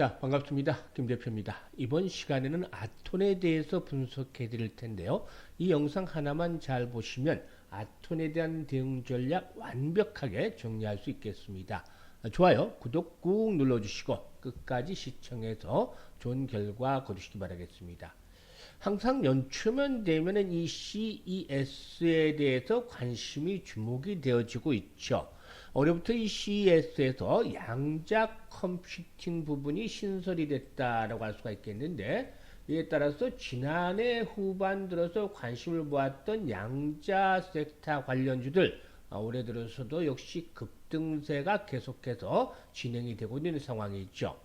자, 반갑습니다. 김 대표입니다. 이번 시간에는 아톤에 대해서 분석해 드릴 텐데요. 이 영상 하나만 잘 보시면 아톤에 대한 대응 전략 완벽하게 정리할 수 있겠습니다. 아, 좋아요, 구독 꾹 눌러주시고 끝까지 시청해서 좋은 결과 거두시기 바라겠습니다. 항상 연초면 되면은 이 CES에 대해서 관심이 주목이 되어지고 있죠. 올해부터 이 CES에서 양자 컴퓨팅 부분이 신설이 됐다라고 할 수가 있겠는데 이에 따라서 지난해 후반 들어서 관심을 모았던 양자 섹터 관련주들 아, 올해 들어서도 역시 급등세가 계속해서 진행이 되고 있는 상황이 있죠.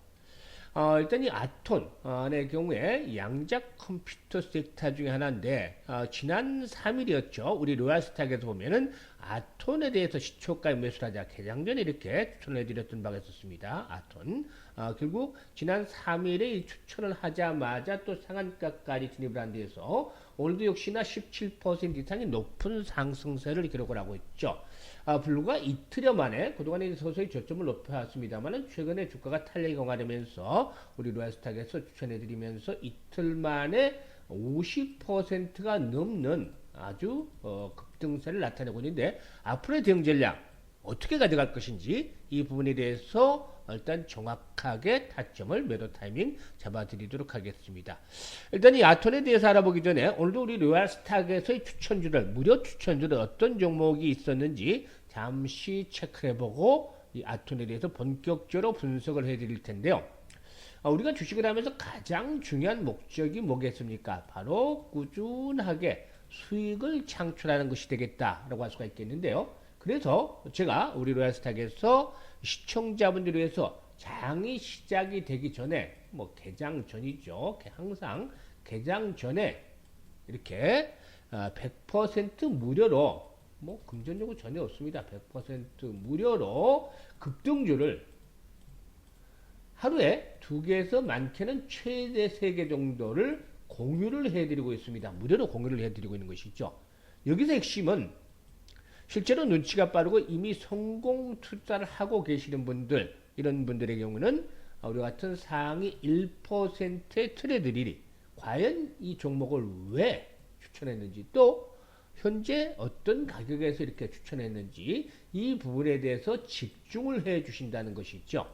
어, 일단 이 아톤의 경우에 양자 컴퓨터 섹터 중에 하나인데 어, 지난 3일이었죠. 우리 로얄스탁에서 보면은 아톤에 대해서 시초가 매수를 하자 개장전에 이렇게 추천을 드렸던 바가 있었습니다. 아톤. 어, 결국 지난 3일에 이 추천을 하자마자 또 상한가까지 진입을 한 데에서 오늘도 역시나 17% 이상의 높은 상승세를 기록을 하고 있죠. 아, 블루가 이틀여 만에 그동안에 서서히 저점을 높여왔습니다만 최근에 주가가 탄력이 강화되면서 우리 로얄스탁에서 추천해드리면서 이틀 만에 50%가 넘는 아주 어, 급등세를 나타내고 있는데 앞으로의 대응 전략 어떻게 가져갈 것인지 이 부분에 대해서 일단 정확하게 타점을 매도 타이밍 잡아드리도록 하겠습니다. 일단 이 아톤에 대해서 알아보기 전에 오늘도 우리 로얄 스탁에서의 추천주들 무료 추천주들 어떤 종목이 있었는지 잠시 체크해보고 이 아톤에 대해서 본격적으로 분석을 해드릴 텐데요. 아, 우리가 주식을 하면서 가장 중요한 목적이 뭐겠습니까? 바로 꾸준하게 수익을 창출하는 것이 되겠다라고 할 수가 있겠는데요. 그래서 제가 우리 로얄스탁에서 시청자분들을 위해서 장이 시작이 되기 전에 뭐 개장 전이죠. 항상 개장 전에 이렇게 100% 무료로 뭐 금전 요구 전혀 없습니다. 100% 무료로 급등주를 하루에 두 개에서 많게는 최대 세 개 정도를 공유를 해드리고 있습니다. 무료로 공유를 해드리고 있는 것이죠. 여기서 핵심은 실제로 눈치가 빠르고 이미 성공 투자를 하고 계시는 분들 이런 분들의 경우는 우리 같은 상위 1%의 트레드들이 과연 이 종목을 왜 추천했는지 또 현재 어떤 가격에서 이렇게 추천했는지 이 부분에 대해서 집중을 해 주신다는 것이죠.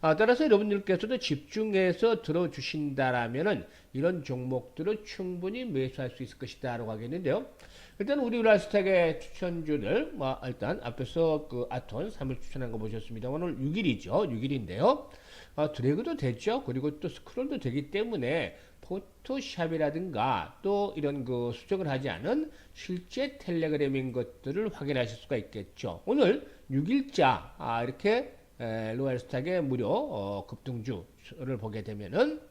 아, 따라서 여러분들께서도 집중해서 들어주신다라면은 이런 종목들을 충분히 매수할 수 있을 것이다 라고 하겠는데요. 일단 우리 우라스탁의 추천주들, 뭐 일단 앞에서 그 아톤 3일 추천한 거 보셨습니다. 오늘 6일이죠. 6일인데요. 아, 드래그도 됐죠. 그리고 또 스크롤도 되기 때문에 포토샵이라든가 또 이런 그 수정을 하지 않은 실제 텔레그램인 것들을 확인하실 수가 있겠죠. 오늘 6일자 아, 이렇게 로얄스탁의 무료 어, 급등주를 보게 되면은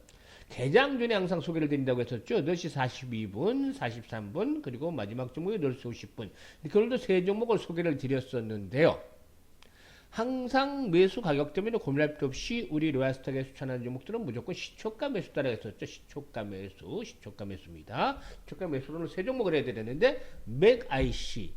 개장 전에 항상 소개를 드린다고 했었죠. 8시 42분, 43분, 그리고 마지막 종목이 8시 50분. 이렇게 오늘도 세 종목을 소개를 드렸었는데요. 항상 매수 가격 때문에 고민할 필요 없이 우리 로얄스탁에 추천하는 종목들은 무조건 시초가 매수 따라 했었죠. 시초가 매수, 시초가 매수입니다. 시초가 매수로는 세 종목을 해야 되는데 맥IC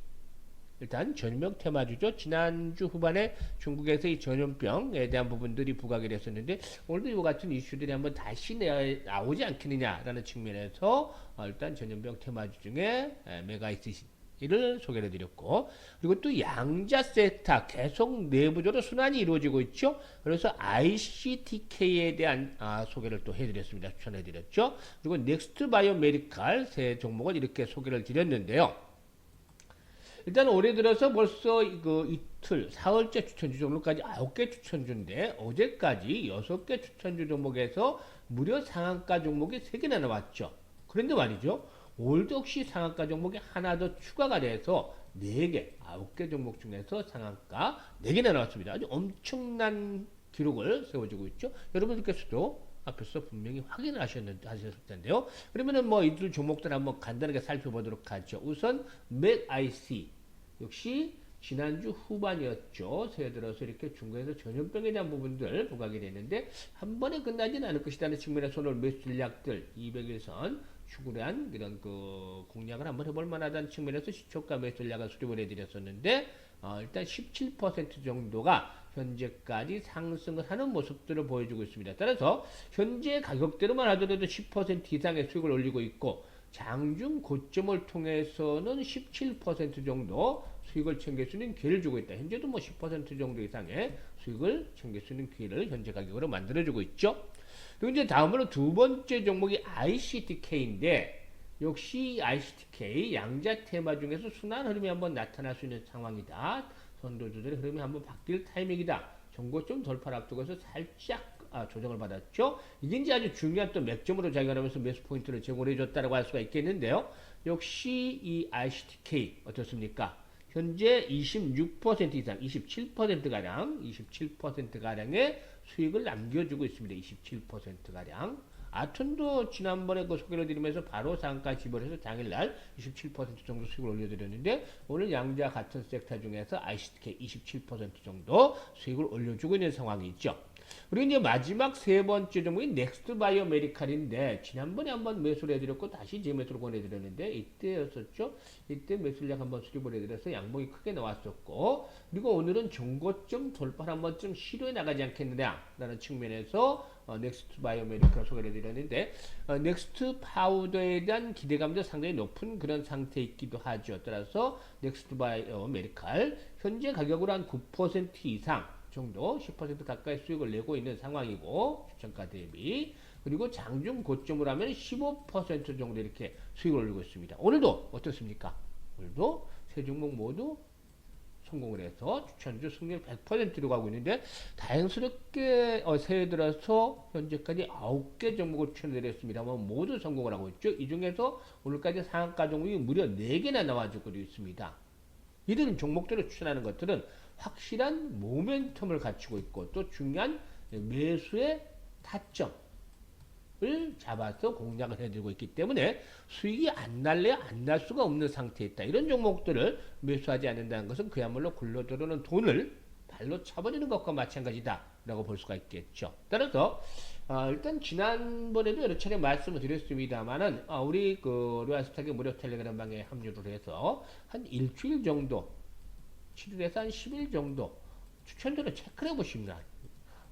일단 전염병 테마주죠. 지난주 후반에 중국에서 이 전염병에 대한 부분들이 부각이 됐었는데 오늘도 이와 같은 이슈들이 한번 다시 나오지 않겠느냐라는 측면에서 어, 일단 전염병 테마주 중에 메가이스를 소개를 드렸고 그리고 또 양자 세타 계속 내부적으로 순환이 이루어지고 있죠. 그래서 ICTK에 대한 아, 소개를 또 해드렸습니다. 추천해드렸죠. 그리고 넥스트 바이오 메디칼 세 종목을 이렇게 소개를 드렸는데요. 일단 올해 들어서 벌써 그 이틀, 사흘째 추천주 종목까지 9개 추천주인데 어제까지 6개 추천주 종목에서 무려 상한가 종목이 3개나 나왔죠. 그런데 말이죠. 올도 역시 상한가 종목이 하나 더 추가가 돼서 4개, 9개 종목 중에서 상한가 4개나 나왔습니다. 아주 엄청난 기록을 세워주고 있죠. 여러분들께서도 앞에서 분명히 확인을 하셨는, 하셨을 텐데요. 그러면은 뭐 이들 종목들 한번 간단하게 살펴보도록 하죠. 우선 맥IC 역시 지난주 후반이었죠. 새해 들어서 이렇게 중국에서 전염병에 대한 부분들 부각이 됐는데 한 번에 끝나지는 않을 것이라는 측면에서 오늘 매수 전략들 200일선 추구한 이런 그 공략을 한번 해볼 만하다는 측면에서 시초가 매수 전략을 수립을 해드렸었는데 어, 일단 17% 정도가 현재까지 상승을 하는 모습들을 보여주고 있습니다. 따라서 현재 가격대로만 하더라도 10% 이상의 수익을 올리고 있고 장중 고점을 통해서는 17% 정도 수익을 챙길 수 있는 기회를 주고 있다. 현재도 뭐 10% 정도 이상의 수익을 챙길 수 있는 기회를 현재 가격으로 만들어주고 있죠. 그리고 이제 다음으로 두 번째 종목이 ICTK인데 역시 ICTK 양자 테마 중에서 순환 흐름이 한번 나타날 수 있는 상황이다. 선도 조절의 흐름이 한번 바뀔 타이밍이다. 정고점 돌파를 앞두고서 살짝 아, 조정을 받았죠. 이게 이제 아주 중요한 또 맥점으로 작용하면서 매수 포인트를 제공해 줬다고 할 수가 있겠는데요. 역시 이 ICTK 어떻습니까? 현재 26% 이상, 27%가량, 27%가량의 수익을 남겨주고 있습니다. 27%가량. 아톤도 지난번에 그 소개를 드리면서 바로 상가 지불해서 당일날 27% 정도 수익을 올려드렸는데 오늘 양자 같은 섹터 중에서 ICTK 27% 정도 수익을 올려주고 있는 상황이 있죠. 그리고 이제 마지막 세 번째 종목이 넥스트 바이오 메디칼인데 지난번에 한번 매수를 해드렸고 다시 재매수를 권해드렸는데 이때였었죠. 이때 매수량 한번 수립을 해드려서 양봉이 크게 나왔었고 그리고 오늘은 정고점 돌파를 한번 좀 시도해 나가지 않겠느냐라는 측면에서 어, 넥스트 바이오 메디칼 소개를 해드렸는데 어, 넥스트 파우더에 대한 기대감도 상당히 높은 그런 상태에 있기도 하죠. 따라서 넥스트 바이오 메디칼 현재 가격으로 한 9% 이상 정도 10% 가까이 수익을 내고 있는 상황이고 추천가 대비 그리고 장중 고점으로 하면 15% 정도 이렇게 수익을 올리고 있습니다. 오늘도 어떻습니까? 오늘도 세 종목 모두 성공을 해서 추천주 승률 100%로 가고 있는데 다행스럽게 어, 새해 들어서 현재까지 9개 종목을 추천드렸습니다만 모두 성공을 하고 있죠. 이 중에서 오늘까지 상한가 종목이 무려 4개나 나와주고 있습니다. 이런 종목들을 추천하는 것들은 확실한 모멘텀을 갖추고 있고 또 중요한 매수의 타점을 잡아서 공략을 해드리고 있기 때문에 수익이 안 날래 안날 수가 없는 상태에 있다. 이런 종목들을 매수하지 않는다는 것은 그야말로 굴러 들어오는 돈을 발로 차버리는 것과 마찬가지다. 라고 볼 수가 있겠죠. 따라서 어, 일단 지난번에도 여러 차례 말씀을 드렸습니다만은 어, 우리 그 루아스탁의 무료 텔레그램 방에 합류를 해서 한 일주일 정도 7일에서 한 10일 정도 추천들을 체크해 보십니다.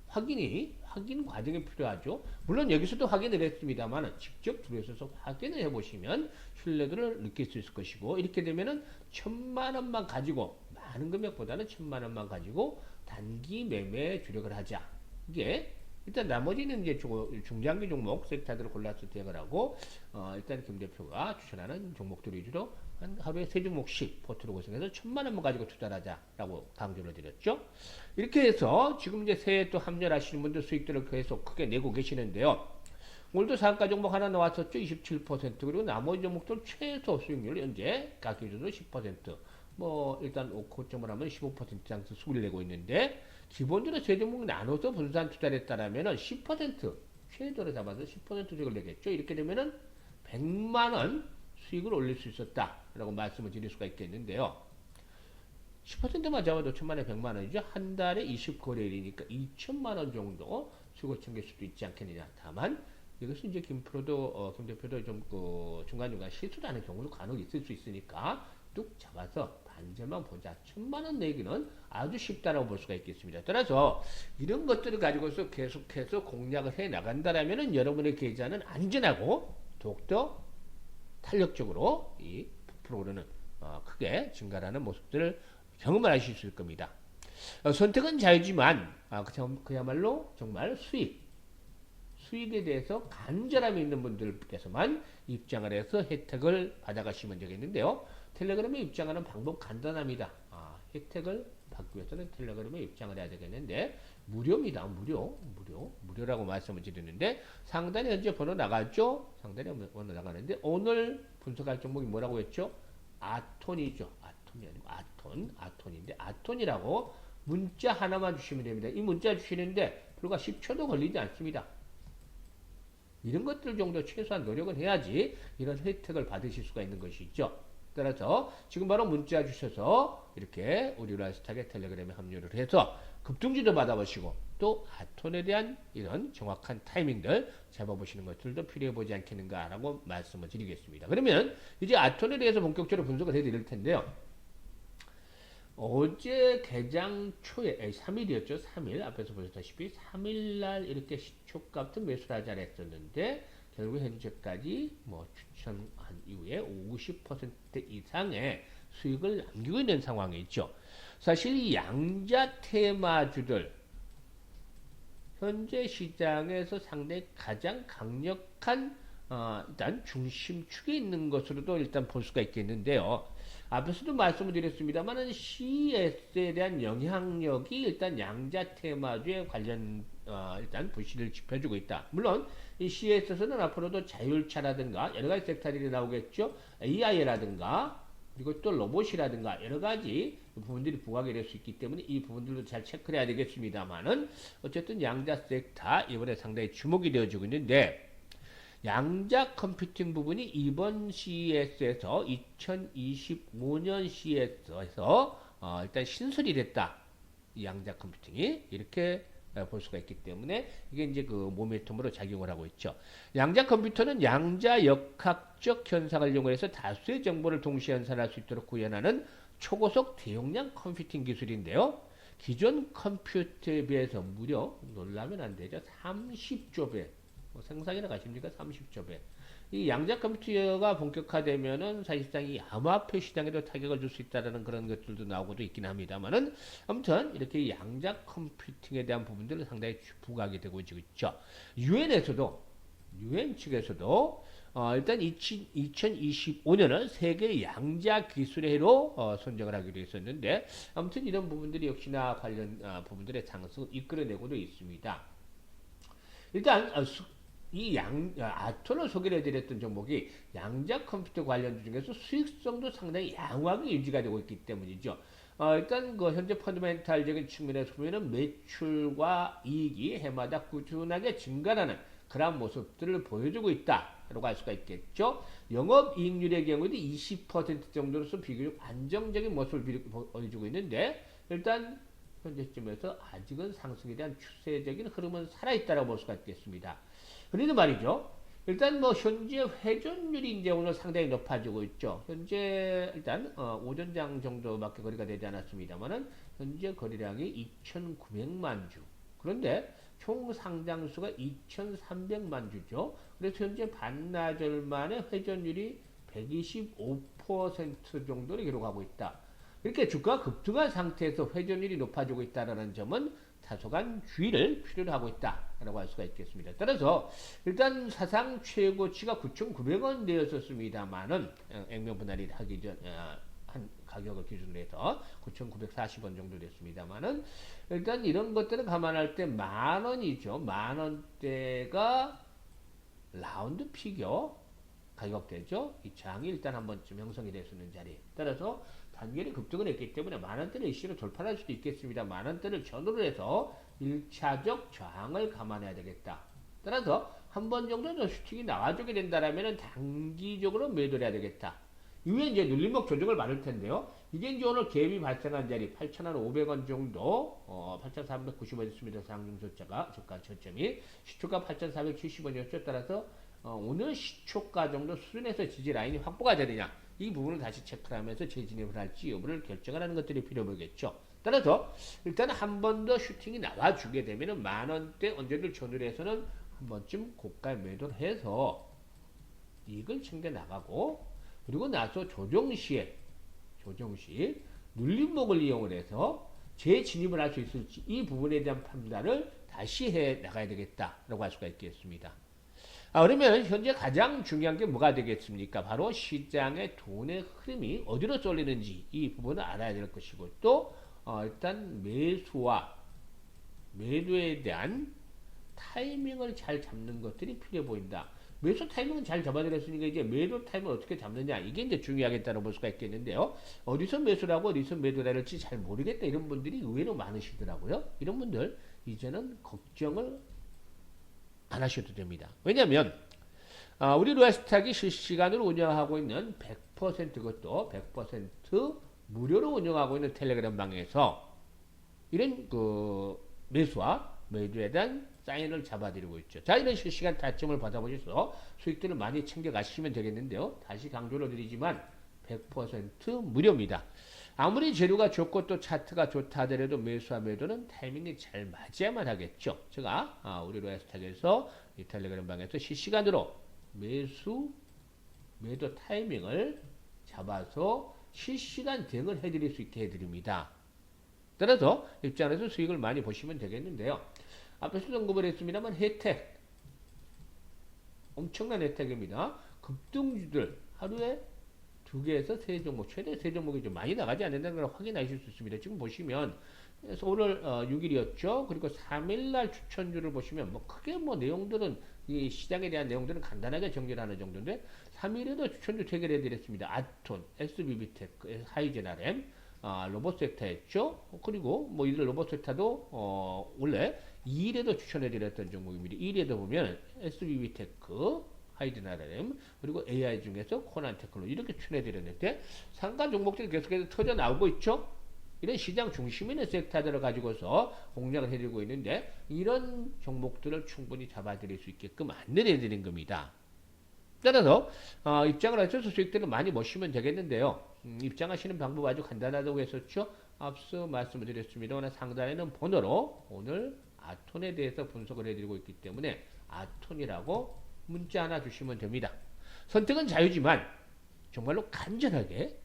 확인이 확인 과정이 필요하죠. 물론 여기서도 확인을 했습니다만 직접 들어서서 확인을 해보시면 신뢰도를 느낄 수 있을 것이고 이렇게 되면은 천만 원만 가지고 많은 금액보다는 천만 원만 가지고 단기 매매 주력을 하자. 이게 일단 나머지는 이제 중장기 종목 섹터들을 골라서 대응을 하고 어, 일단 김 대표가 추천하는 종목들 위주로 한 하루에 세 종목씩 포트를 구성해서 천만 원만 가지고 투자를 하자라고 강조를 드렸죠. 이렇게 해서 지금 이제 새해 또 합류하시는 분들 수익들을 계속 크게 내고 계시는데요. 오늘도 상가 종목 하나 나왔었죠. 27% 그리고 나머지 종목들 최소 수익률 현재 각 기준으로 10%. 뭐 일단 고점을 하면 15% 이상 수익을 내고 있는데 기본적으로 세 종목 나눠서 분산 투자를 했다라면은 10% 최대로 잡아서 10% 수익을 내겠죠. 이렇게 되면은 100만 원 수익을 올릴 수 있었다라고 말씀을 드릴 수가 있겠는데요. 10%만 잡아도 천만에 100만 원이죠. 한 달에 20거래일이니까 2천만 원 정도 수익을 챙길 수도 있지 않겠느냐. 다만 이것은 이제 김 프로도 어, 김 대표도 좀그 중간중간 실수를 하는 경우도 간혹 있을 수 있으니까 뚝 잡아서 반절만 보자. 천만 원 내기는 아주 쉽다라고 볼 수가 있겠습니다. 따라서 이런 것들을 가지고서 계속해서 공략을 해 나간다라면은 여러분의 계좌는 안전하고 더욱더 탄력적으로 이 프로그램은 어, 크게 증가하는 모습들을 경험을 하실 수 있을 겁니다. 어, 선택은 자유지만 아, 그야말로 정말 수익 수익에 대해서 간절함이 있는 분들께서만 입장을 해서 혜택을 받아가시면 되겠는데요. 텔레그램에 입장하는 방법 간단합니다. 아, 혜택을 받기 위해서는 텔레그램에 입장을 해야 되겠는데 무료입니다. 무료. 무료. 무료라고 말씀을 드리는데 상단에 현재 번호 나갔죠? 상단에 번호 나가는데 오늘 분석할 종목이 뭐라고 했죠? 아톤이죠. 아톤이 아니고 아톤. 아톤인데 아톤이라고 문자 하나만 주시면 됩니다. 이 문자 주시는데 불과 10초도 걸리지 않습니다. 이런 것들 정도 최소한 노력은 해야지 이런 혜택을 받으실 수가 있는 것이죠. 따라서 지금 바로 문자 주셔서 이렇게 우리 라이스탁의 텔레그램에 합류를 해서 급등주도 받아보시고 또 아톤에 대한 이런 정확한 타이밍들 잡아보시는 것들도 필요해 보지 않겠는가라고 말씀을 드리겠습니다. 그러면 이제 아톤에 대해서 본격적으로 분석을 해드릴 텐데요. 어제 개장 초에 3일이었죠. 3일 앞에서 보셨다시피 3일날 이렇게 시초값도 매수를 하지 않았었는데 결국 현재까지 뭐 추천한 이후에 50% 이상의 수익을 남기고 있는 상황에 있죠. 사실 이 양자 테마주들 현재 시장에서 상당히 가장 강력한 어, 일단 중심축에 있는 것으로도 일단 볼 수가 있겠는데요. 앞에서도 말씀을 드렸습니다만은 CS에 대한 영향력이 일단 양자 테마주에 관련 어, 일단 부실을 짚어주고 있다. 물론 이 CS에서는 앞으로도 자율차라든가 여러 가지 섹터들이 나오겠죠. AI라든가 그리고 또 로봇이라든가 여러 가지 부분들이 부각이 될 수 있기 때문에 이 부분들도 잘 체크를 해야 되겠습니다만은 어쨌든 양자 섹터 이번에 상당히 주목이 되어지고 있는데 양자 컴퓨팅 부분이 이번 CES에서 2025년 CES에서 어, 일단 신설이 됐다. 이 양자 컴퓨팅이 이렇게 어, 볼 수가 있기 때문에 이게 이제 그 모멘텀으로 작용을 하고 있죠. 양자 컴퓨터는 양자 역학적 현상을 이용해서 다수의 정보를 동시에 연산할 수 있도록 구현하는 초고속 대용량 컴퓨팅 기술인데요. 기존 컴퓨터에 비해서 무려 놀라면 안 되죠. 30조 배. 뭐 생산이라 가십니까? 30조 배. 이 양자 컴퓨터가 본격화되면은 사실상 이 암호화폐 시장에도 타격을 줄 수 있다라는 그런 것들도 나오고도 있긴 합니다만은 아무튼 이렇게 양자 컴퓨팅에 대한 부분들은 상당히 부각이 되고 있죠. 유엔에서도 유엔 측에서도 어, 일단 2025년은 세계 양자 기술의 해로 어, 선정을 하기로 했었는데 아무튼 이런 부분들이 역시나 관련 어, 부분들의 상승을 이끌어내고도 있습니다. 일단 어, 이 양, 아토를 소개를 해드렸던 종목이 양자 컴퓨터 관련 중에서 수익성도 상당히 양호하게 유지가 되고 있기 때문이죠. 어, 일단 그 현재 펀드멘탈적인 측면에서 보면은 매출과 이익이 해마다 꾸준하게 증가하는 그런 모습들을 보여주고 있다 라고 할 수가 있겠죠. 영업 이익률의 경우에도 20% 정도로서 비교적 안정적인 모습을 보여주고 있는데 일단 현재쯤에서 아직은 상승에 대한 추세적인 흐름은 살아있다고 볼 수가 있겠습니다. 그래도 말이죠. 일단 뭐 현재 회전율이 이제 오늘 상당히 높아지고 있죠. 현재 일단 어, 오전장 정도밖에 거리가 되지 않았습니다만은 현재 거래량이 2,900만 주. 그런데 총 상장수가 2,300만 주죠. 그래서 현재 반나절 만에 회전율이 125% 정도를 기록하고 있다. 이렇게 주가가 급등한 상태에서 회전율이 높아지고 있다는 점은 다소간 주의를 필요로 하고 있다라고 할 수가 있겠습니다. 따라서 일단 사상 최고치가 9,900원 되었었습니다만은 어, 액면 분할이 하기 전 어, 한 가격을 기준으로 해서 9,940원 정도 됐습니다만은 일단 이런 것들을 감안할 때 만 원이죠. 만 원대가 라운드 피겨 가격대죠. 이 장이 일단 한 번쯤 형성이 됐었는 자리. 따라서 단계를 급등을 했기 때문에 만원대를 이슈로 돌파할 수도 있겠습니다. 만원대를 전후로 해서 1차적 저항을 감안해야 되겠다. 따라서 한 번 정도 더 슈팅이 나와주게 된다면 단기적으로 매도를 해야 되겠다. 이후에 이제 눌림목 조정을 받을 텐데요. 이게 이제 오늘 갭이 발생한 자리 8,500원 정도, 어, 8,490원 있습니다. 상중소자가, 저가 저점이. 시초가 8,470원이었죠. 따라서 어, 오늘 시초가 정도 수준에서 지지 라인이 확보가 되느냐. 이 부분을 다시 체크를 하면서 재진입을 할지 여부를 결정을 하는 것들이 필요 보겠죠. 따라서 일단 한 번 더 슈팅이 나와주게 되면 만원대 언제들 전후에서는 한 번쯤 고가 매도를 해서 이익을 챙겨 나가고 그리고 나서 조정 시에 조정 시 눌림목을 이용을 해서 재진입을 할 수 있을지 이 부분에 대한 판단을 다시 해 나가야 되겠다라고 할 수가 있겠습니다. 아, 그러면 현재 가장 중요한 게 뭐가 되겠습니까? 바로 시장의 돈의 흐름이 어디로 쏠리는지 이 부분을 알아야 될 것이고 또 어, 일단 매수와 매도에 대한 타이밍을 잘 잡는 것들이 필요해 보인다. 매수 타이밍은 잘 잡아드렸으니까 이제 매도 타이밍을 어떻게 잡느냐 이게 이제 중요하겠다고 볼 수가 있겠는데요. 어디서 매수를 하고 어디서 매도를 할지 잘 모르겠다 이런 분들이 의외로 많으시더라고요. 이런 분들 이제는 걱정을 안 하셔도 됩니다. 왜냐하면 아, 우리 로얄스탁이 실시간으로 운영하고 있는 100% 그것도 100% 무료로 운영하고 있는 텔레그램 방에서 이런 그 매수와 매도에 대한 사인을 잡아드리고 있죠. 자, 이런 실시간 타점을 받아보셔서 수익들을 많이 챙겨가시면 되겠는데요. 다시 강조를 드리지만 100% 무료입니다. 아무리 재료가 좋고 또 차트가 좋다 하더라도 매수와 매도는 타이밍이 잘 맞아야만 하겠죠. 제가 아, 우리 로얄스탁에서 이 텔레그램 방에서 실시간으로 매수, 매도 타이밍을 잡아서 실시간 대응을 해드릴 수 있게 해드립니다. 따라서 입장에서 수익을 많이 보시면 되겠는데요. 앞에서 언급을 했습니다만 혜택 엄청난 혜택입니다. 급등주들 하루에 두 개에서 세 종목, 최대 세 종목이 좀 많이 나가지 않는다는 걸 확인하실 수 있습니다. 지금 보시면 그래서 오늘 어, 6일이었죠. 그리고 3일날 추천주를 보시면 뭐 크게 뭐 내용들은 이 시장에 대한 내용들은 간단하게 정리를 하는 정도인데 3일에도 추천주 대결 해 드렸습니다. 아톤, SBB테크, 하이젠RM, 아, 로봇세타였죠. 그리고 뭐 이들 로봇세타도 어, 원래 2일에도 추천해드렸던 종목입니다. 2일에도 보면 SBB테크, 하이드나램 그리고 AI 중에서 코난 테크놀로지 이렇게 추천해드렸는데 상가 종목들이 계속해서 터져 나오고 있죠. 이런 시장 중심 있는 섹터들을 가지고서 공략을 해드리고 있는데 이런 종목들을 충분히 잡아드릴 수 있게끔 안내를 해드린 겁니다. 따라서 어, 입장을 하셔서 수익들을 많이 보시면 되겠는데요. 음, 입장하시는 방법 아주 간단하다고 했었죠. 앞서 말씀을 드렸습니다. 오늘 상단에는 번호로 오늘 아톤에 대해서 분석을 해드리고 있기 때문에 아톤이라고 문자 하나 주시면 됩니다. 선택은 자유지만 정말로 간절하게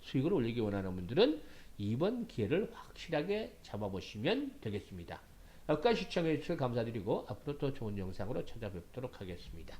수익을 올리기 원하는 분들은 이번 기회를 확실하게 잡아보시면 되겠습니다. 여기까지 시청해 주셔서 감사드리고 앞으로 더 좋은 영상으로 찾아뵙도록 하겠습니다.